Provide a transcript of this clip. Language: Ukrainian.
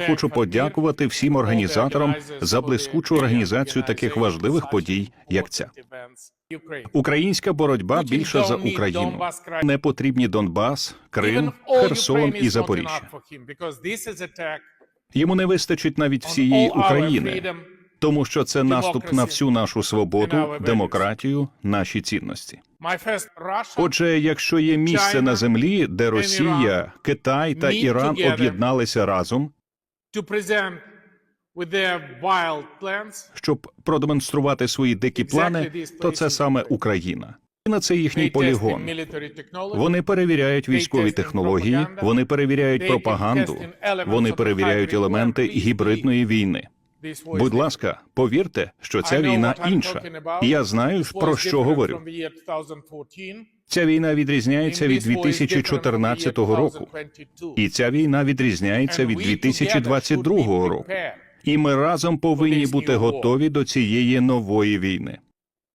Я хочу подякувати всім організаторам за блискучу організацію таких важливих подій, як ця. Українська боротьба більше за Україну. Не потрібні Донбас, Крим, Херсон і Запоріжжя. Йому не вистачить навіть всієї України, тому що це наступ на всю нашу свободу, демократію, наші цінності. Отже, якщо є місце на землі, де Росія, Китай та Іран об'єдналися разом, щоб продемонструвати свої дикі плани, то це саме Україна. Україна – це їхній полігон. Вони перевіряють військові технології, вони перевіряють пропаганду, вони перевіряють елементи гібридної війни. Будь ласка, повірте, що ця війна інша. Я знаю, про що говорю. Ця війна відрізняється від 2014 року, і ця війна відрізняється від 2022 року. І ми разом повинні бути готові до цієї нової війни.